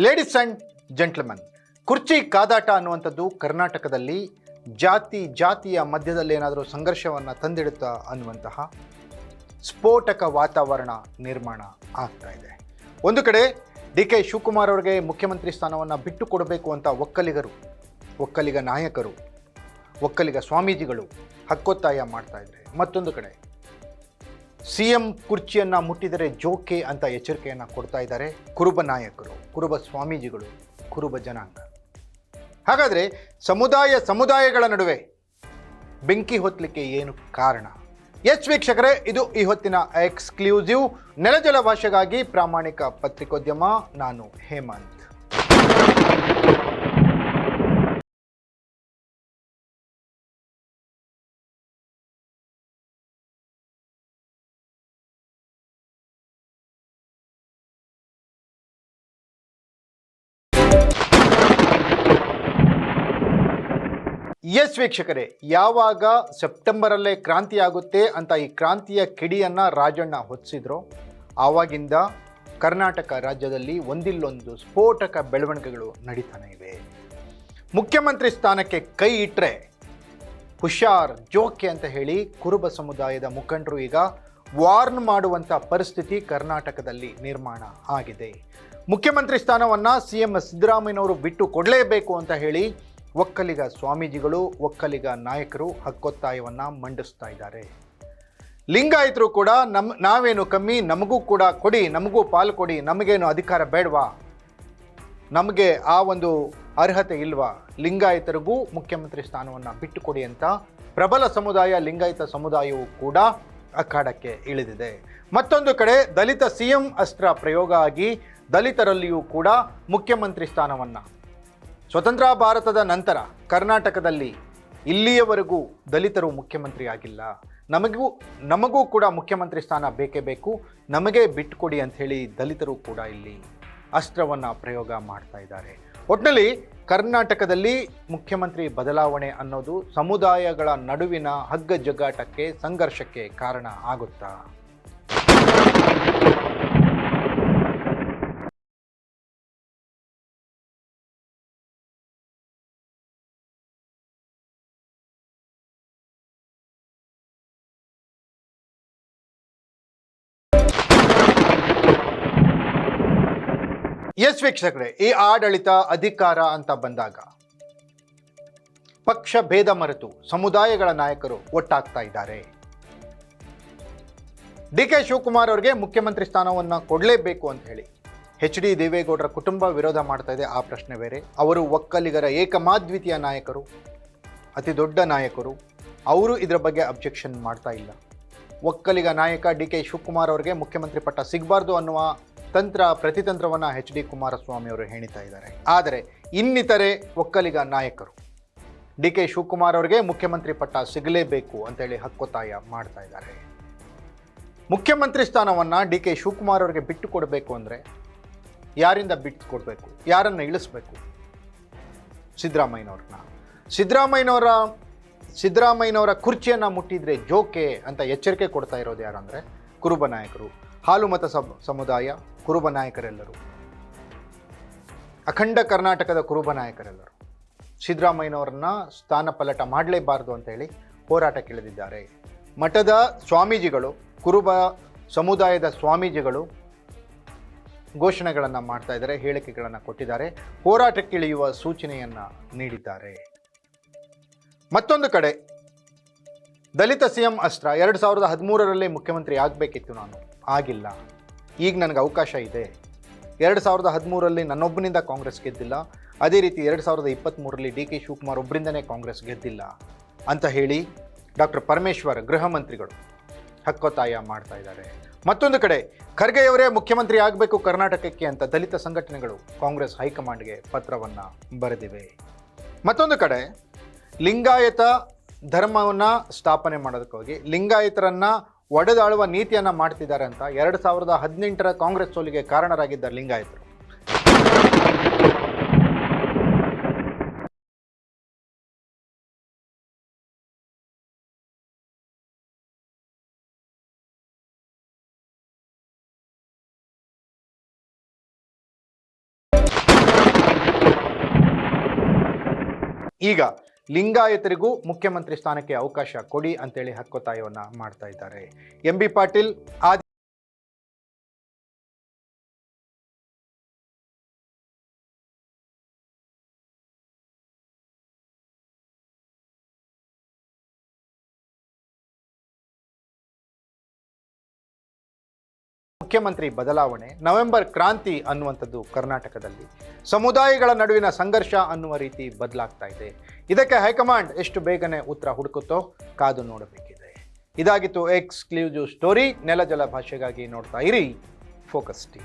Ladies and gentleman ಕುರ್ಚಿ ಕಾದಾಟ ಅನ್ನುವಂಥದ್ದು ಕರ್ನಾಟಕದಲ್ಲಿ ಜಾತಿ ಜಾತಿಯ ಮಧ್ಯದಲ್ಲಿ ಏನಾದರೂ ಸಂಘರ್ಷವನ್ನು ತಂದಿಡುತ್ತಾ ಅನ್ನುವಂತಹ ಸ್ಫೋಟಕ ವಾತಾವರಣ ನಿರ್ಮಾಣ ಆಗ್ತಾ ಇದೆ. ಒಂದು ಕಡೆ ಡಿ ಕೆ ಶಿವಕುಮಾರ್ ಅವರಿಗೆ ಮುಖ್ಯಮಂತ್ರಿ ಸ್ಥಾನವನ್ನು ಬಿಟ್ಟು ಕೊಡಬೇಕು ಅಂತ ಒಕ್ಕಲಿಗರು, ಒಕ್ಕಲಿಗ ನಾಯಕರು, ಒಕ್ಕಲಿಗ ಸ್ವಾಮೀಜಿಗಳು ಹಕ್ಕೊತ್ತಾಯ ಮಾಡ್ತಾ ಇದ್ದಾರೆ ಮತ್ತೊಂದು ಕಡೆ ಸಿ ಎಂ ಕುರ್ಚಿಯನ್ನು ಮುಟ್ಟಿದರೆ ಜೋಕೆ ಅಂತ ಎಚ್ಚರಿಕೆಯನ್ನು ಕೊಡ್ತಾ ಇದ್ದಾರೆ ಕುರುಬ ನಾಯಕರು. ಕುರುಬ ಸ್ವಾಮೀಜಿಗಳು, ಕುರುಬ ಜನಾಂಗ. ಹಾಗಾದರೆ ಸಮುದಾಯ ಸಮುದಾಯಗಳ ನಡುವೆ ಬೆಂಕಿ ಹೊತ್ತಲಿಕ್ಕೆ ಏನು ಕಾರಣ? ಎಚ್ ವೀಕ್ಷಕರೇ, ಇದು ಈ ಹೊತ್ತಿನ ಎಕ್ಸ್ಕ್ಲೂಸಿವ್ ನೆಲಜಲ ಭಾಷೆಗಾಗಿ ಪ್ರಾಮಾಣಿಕ ಪತ್ರಿಕೋದ್ಯಮ. ನಾನು ಹೇಮಂತ್. ಎಸ್ ವೀಕ್ಷಕರೇ, ಯಾವಾಗ ಸೆಪ್ಟೆಂಬರಲ್ಲೇ ಕ್ರಾಂತಿ ಆಗುತ್ತೆ ಅಂತ ಈ ಕ್ರಾಂತಿಯ ಕಿಡಿಯನ್ನು ರಾಜಣ್ಣ ಹೊತ್ತಿಸಿದ್ರು, ಆವಾಗಿಂದ ಕರ್ನಾಟಕ ರಾಜ್ಯದಲ್ಲಿ ಒಂದಿಲ್ಲೊಂದು ಸ್ಫೋಟಕ ಬೆಳವಣಿಗೆಗಳು ನಡೀತಾನೆ ಇವೆ. ಮುಖ್ಯಮಂತ್ರಿ ಸ್ಥಾನಕ್ಕೆ ಕೈ ಇಟ್ಟರೆ ಹುಷಾರ್, ಜೋಕೆ ಅಂತ ಹೇಳಿ ಕುರುಬ ಸಮುದಾಯದ ಮುಖಂಡರು ಈಗ ವಾರ್ನ್ ಮಾಡುವಂಥ ಪರಿಸ್ಥಿತಿ ಕರ್ನಾಟಕದಲ್ಲಿ ನಿರ್ಮಾಣ ಆಗಿದೆ. ಮುಖ್ಯಮಂತ್ರಿ ಸ್ಥಾನವನ್ನು ಸಿ ಎಂ ಸಿದ್ದರಾಮಯ್ಯನವರು ಬಿಟ್ಟು ಕೊಡಲೇಬೇಕು ಅಂತ ಹೇಳಿ ಒಕ್ಕಲಿಗ ಸ್ವಾಮೀಜಿಗಳು, ಒಕ್ಕಲಿಗ ನಾಯಕರು ಹಕ್ಕೊತ್ತಾಯವನ್ನು ಮಂಡಿಸ್ತಾ ಇದ್ದಾರೆ. ಲಿಂಗಾಯತರು ಕೂಡ ನಮ್ಮ ನಾವೇನು ಕಮ್ಮಿ ನಮಗೂ ಕೂಡ ಕೊಡಿ, ನಮಗೂ ಪಾಲು ಕೊಡಿ, ನಮಗೇನು ಅಧಿಕಾರ ಬೇಡವಾ? ನಮಗೆ ಆ ಒಂದು ಅರ್ಹತೆ ಇಲ್ವಾ? ಲಿಂಗಾಯತರಿಗೂ ಮುಖ್ಯಮಂತ್ರಿ ಸ್ಥಾನವನ್ನು ಬಿಟ್ಟುಕೊಡಿ ಅಂತ ಪ್ರಬಲ ಸಮುದಾಯ, ಲಿಂಗಾಯತ ಸಮುದಾಯವು ಕೂಡ ಅಖಾಡಕ್ಕೆ ಇಳಿದಿದೆ. ಮತ್ತೊಂದು ಕಡೆ ದಲಿತ ಸಿ ಎಂ ಅಸ್ತ್ರ ಪ್ರಯೋಗ ಆಗಿ ದಲಿತರಲ್ಲಿಯೂ ಕೂಡ ಮುಖ್ಯಮಂತ್ರಿ ಸ್ಥಾನವನ್ನು ಸ್ವತಂತ್ರ ಭಾರತದ ನಂತರ ಕರ್ನಾಟಕದಲ್ಲಿ ಇಲ್ಲಿಯವರೆಗೂ ದಲಿತರು ಮುಖ್ಯಮಂತ್ರಿ ಆಗಿಲ್ಲ. ನಮಗೂ ನಮಗೂ ಕೂಡ ಮುಖ್ಯಮಂತ್ರಿ ಸ್ಥಾನ ಬೇಕೇ ಬೇಕು. ನಮಗೆ ಬಿಟ್ಟುಕೊಡಿ ಅಂಥೇಳಿ ದಲಿತರು ಕೂಡ ಇಲ್ಲಿ ಅಸ್ತ್ರವನ್ನು ಪ್ರಯೋಗ ಮಾಡ್ತಾ ಇದ್ದಾರೆ. ಒಟ್ಟಿನಲ್ಲಿ ಕರ್ನಾಟಕದಲ್ಲಿ ಮುಖ್ಯಮಂತ್ರಿ ಬದಲಾವಣೆ ಅನ್ನೋದು ಸಮುದಾಯಗಳ ನಡುವಿನ ಹಗ್ಗ ಜಗ್ಗಾಟಕ್ಕೆ ಸಂಘರ್ಷಕ್ಕೆ ಕಾರಣ ಆಗುತ್ತಾ? ಎಸ್ ವೀಕ್ಷಕರೇ, ಈ ಆಡಳಿತ ಅಧಿಕಾರ ಅಂತ ಬಂದಾಗ ಪಕ್ಷ ಭೇದ ಮರೆತು ಸಮುದಾಯಗಳ ನಾಯಕರು ಒಟ್ಟಾಗ್ತಾ ಇದ್ದಾರೆ. ಡಿ ಕೆ ಶಿವಕುಮಾರ್ ಅವರಿಗೆ ಮುಖ್ಯಮಂತ್ರಿ ಸ್ಥಾನವನ್ನು ಕೊಡಲೇಬೇಕು ಅಂತ ಹೇಳಿ ಎಚ್ ಡಿ ದೇವೇಗೌಡರ ಕುಟುಂಬ ವಿರೋಧ ಮಾಡ್ತಾ ಇದೆ. ಆ ಪ್ರಶ್ನೆ ಬೇರೆ. ಅವರು ಒಕ್ಕಲಿಗರ ಏಕಮಾದ್ವಿತೀಯ ನಾಯಕರು, ಅತಿ ದೊಡ್ಡ ನಾಯಕರು. ಅವರು ಇದರ ಬಗ್ಗೆ ಅಬ್ಜೆಕ್ಷನ್ ಮಾಡ್ತಾ ಇಲ್ಲ. ಒಕ್ಕಲಿಗ ನಾಯಕ ಡಿ ಕೆ ಶಿವಕುಮಾರ್ ಅವರಿಗೆ ಮುಖ್ಯಮಂತ್ರಿ ಪಟ್ಟ ಸಿಗಬಾರ್ದು ಅನ್ನುವ ತಂತ್ರ, ಪ್ರತಿತಂತ್ರವನ್ನು ಎಚ್ ಡಿ ಕುಮಾರಸ್ವಾಮಿ ಅವರು ಹೇಳಿತಾ ಇದ್ದಾರೆ. ಆದರೆ ಇನ್ನಿತರೆ ಒಕ್ಕಲಿಗ ನಾಯಕರು, ಡಿ ಕೆ ಶಿವಕುಮಾರ್ ಅವರಿಗೆ ಮುಖ್ಯಮಂತ್ರಿ ಪಟ್ಟ ಸಿಗಲೇಬೇಕು ಅಂತೇಳಿ ಹಕ್ಕೊತ್ತಾಯ ಮಾಡ್ತಾ ಇದ್ದಾರೆ. ಮುಖ್ಯಮಂತ್ರಿ ಸ್ಥಾನವನ್ನು ಡಿ ಕೆ ಶಿವಕುಮಾರ್ ಅವರಿಗೆ ಬಿಟ್ಟು ಕೊಡಬೇಕು ಅಂದರೆ ಯಾರಿಂದ ಬಿಟ್ಟು ಕೊಡಬೇಕು? ಯಾರನ್ನು ಇಳಿಸ್ಬೇಕು? ಸಿದ್ದರಾಮಯ್ಯನವ್ರನ್ನ. ಸಿದ್ದರಾಮಯ್ಯನವರ ಸಿದ್ದರಾಮಯ್ಯನವರ ಕುರ್ಚಿಯನ್ನು ಮುಟ್ಟಿದರೆ ಜೋಕೆ ಅಂತ ಎಚ್ಚರಿಕೆ ಕೊಡ್ತಾ ಇರೋದು ಯಾರಂದರೆ ಕುರುಬ ನಾಯಕರು. ಹಾಲು ಮತ ಸಮುದಾಯ, ಕುರುಬ ನಾಯಕರೆಲ್ಲರೂ. ಅಖಂಡ ಕರ್ನಾಟಕದ ಕುರುಬ ನಾಯಕರೆಲ್ಲರೂ. ಸಿದ್ದರಾಮಯ್ಯನವರನ್ನ ಸ್ಥಾನ ಪಲಟ ಮಾಡಲೇಬಾರದು ಅಂತೇಳಿ ಹೋರಾಟಕ್ಕಿಳಿದಿದ್ದಾರೆ ಮಠದ ಸ್ವಾಮೀಜಿಗಳು, ಕುರುಬ ಸಮುದಾಯದ ಸ್ವಾಮೀಜಿಗಳು ಘೋಷಣೆಗಳನ್ನು ಮಾಡ್ತಾ ಇದ್ದಾರೆ, ಹೇಳಿಕೆಗಳನ್ನು ಕೊಟ್ಟಿದ್ದಾರೆ ಹೋರಾಟಕ್ಕಿಳಿಯುವ ಸೂಚನೆಯನ್ನು ನೀಡಿದ್ದಾರೆ. ಮತ್ತೊಂದು ಕಡೆ, ದಲಿತ ಸಿ ಎಂ ಅಸ್ತ್ರ, ಎರಡು ಸಾವಿರದ ಹದಿಮೂರರಲ್ಲಿ ಮುಖ್ಯಮಂತ್ರಿ ಆಗಬೇಕಿತ್ತು ನಾನು. ಆಗಿಲ್ಲ. ಈಗ ನನಗೆ ಅವಕಾಶ ಇದೆ. ಎರಡು ಸಾವಿರದ ಹದಿಮೂರಲ್ಲಿ ನನ್ನೊಬ್ಬನಿಂದ ಕಾಂಗ್ರೆಸ್ ಗೆದ್ದಿಲ್ಲ. ಅದೇ ರೀತಿ ಎರಡು ಸಾವಿರದ ಇಪ್ಪತ್ತ್ಮೂರರಲ್ಲಿ ಡಿ ಕೆ ಶಿವಕುಮಾರ್ ಒಬ್ಬರಿಂದನೇ ಕಾಂಗ್ರೆಸ್ ಗೆದ್ದಿಲ್ಲ. ಅಂತ ಹೇಳಿ ಡಾಕ್ಟರ್ ಪರಮೇಶ್ವರ್ ಗೃಹ ಮಂತ್ರಿಗಳು ಹಕ್ಕೊತ್ತಾಯ ಮಾಡ್ತಾ ಇದ್ದಾರೆ. ಮತ್ತೊಂದು ಕಡೆ, ಖರ್ಗೆಯವರೇ ಮುಖ್ಯಮಂತ್ರಿ ಆಗಬೇಕು ಕರ್ನಾಟಕಕ್ಕೆ ಅಂತ ದಲಿತ ಸಂಘಟನೆಗಳು ಕಾಂಗ್ರೆಸ್ ಹೈಕಮಾಂಡ್ಗೆ ಪತ್ರವನ್ನು ಬರೆದಿವೆ. ಮತ್ತೊಂದು ಕಡೆ, ಲಿಂಗಾಯತ ಧರ್ಮವನ್ನು ಸ್ಥಾಪನೆ ಮಾಡೋದಕ್ಕೋಗಿ, ಲಿಂಗಾಯತರನ್ನ ಒಡೆದಾಳುವ ನೀತಿಯನ್ನ ಮಾಡ್ತಿದ್ದಾರೆ ಅಂತ ಎರಡು ಸಾವಿರದ ಹದಿನೆಂಟರ ಕಾಂಗ್ರೆಸ್ ಸೋಲಿಗೆ ಕಾರಣರಾಗಿದ್ದ ಲಿಂಗಾಯತರು. ಈಗ ಲಿಂಗಾಯತರಿಗೂ ಮುಖ್ಯಮಂತ್ರಿ ಸ್ಥಾನಕ್ಕೆ ಅವಕಾಶ ಕೊಡಿ ಅಂತೇಳಿ ಹಕ್ಕೊತ್ತಾಯವನ್ನು ಮಾಡ್ತಾ ಇದ್ದಾರೆ. ಎಂ ಬಿ ಪಾಟೀಲ್ ಆದಿ ಮುಖ್ಯಮಂತ್ರಿ ಬದಲಾವಣೆ, ನವೆಂಬರ್ ಕ್ರಾಂತಿ ಅನ್ನುವಂಥದ್ದು ಕರ್ನಾಟಕದಲ್ಲಿ. ಸಮುದಾಯಗಳ ನಡುವಿನ ಸಂಘರ್ಷ ಅನ್ನುವ ರೀತಿ ಬದಲಾಗ್ತಾ ಇದೆ. ಇದಕ್ಕೆ ಹೈಕಮಾಂಡ್ ಎಷ್ಟು ಬೇಗನೆ ಉತ್ತರ ಹುಡುಕುತ್ತೋ ಕಾದು ನೋಡಬೇಕಿದೆ. ಇದಾಗಿತ್ತು ಎಕ್ಸ್ಕ್ಲೂಸಿವ್ ಸ್ಟೋರಿ ನೆಲ ಜಲ ಭಾಷೆಗಾಗಿ ನೋಡ್ತಾ ಇರಿ. Focus T